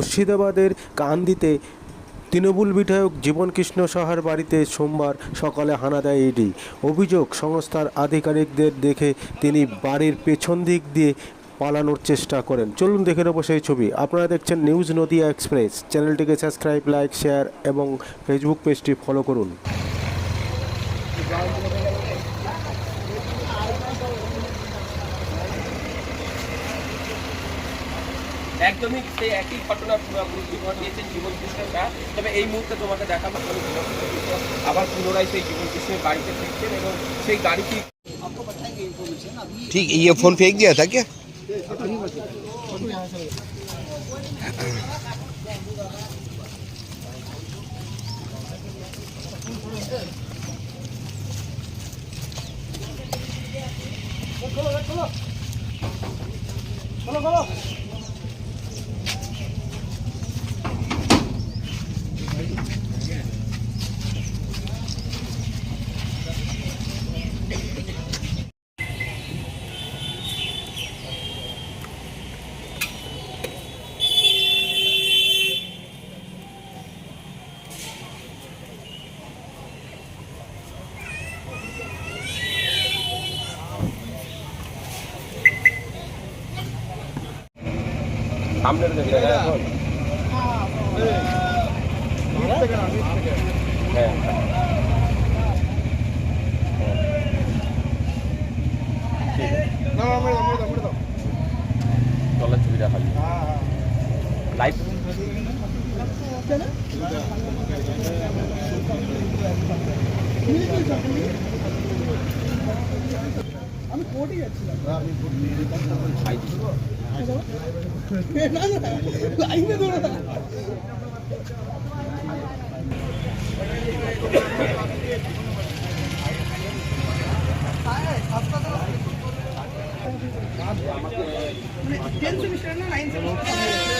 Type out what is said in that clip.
মুর্শিদাবাদের কান্দিতে তৃণমূল বিধায়ক জীবনকৃষ্ণ সাহার বাড়িতে সোমবার সকালে হানা দেয় ইডি। অভিযোগ, সংস্থার আধিকারিকদের দেখে তিনি বাড়ির পেছন দিক দিয়ে পালানোর চেষ্টা করেন। চলুন দেখে নেব সেই ছবি। আপনারা দেখছেন নিউজ নদিয়া এক্সপ্রেস। চ্যানেলটিকে সাবস্ক্রাইব, লাইক, শেয়ার এবং ফেসবুক পেজটি ফলো করুন। একদমই সেই একই ঘটনা পুরোপুরি ঘটিয়েছে জীবন কৃষ্ণ শাহ তবে এই মুহূর্তে তোমাকে দেখাবো তুমি জীবন কৃষ্ণ আবার পুনরায় সেই জীবন কৃষ্ণের বাড়িতে ফিরছেন এবং সেই গাড়িটি ठीक ये फोन फेंक दिया था क्या সামনের দিকে এখন হ্যাঁ। চলার ছবিটা খালি লাইট আমি কোর্টে যাচ্ছিলাম। আমি কোর্টে टेन्थ मिश्रण नाईन्थ मिश्रण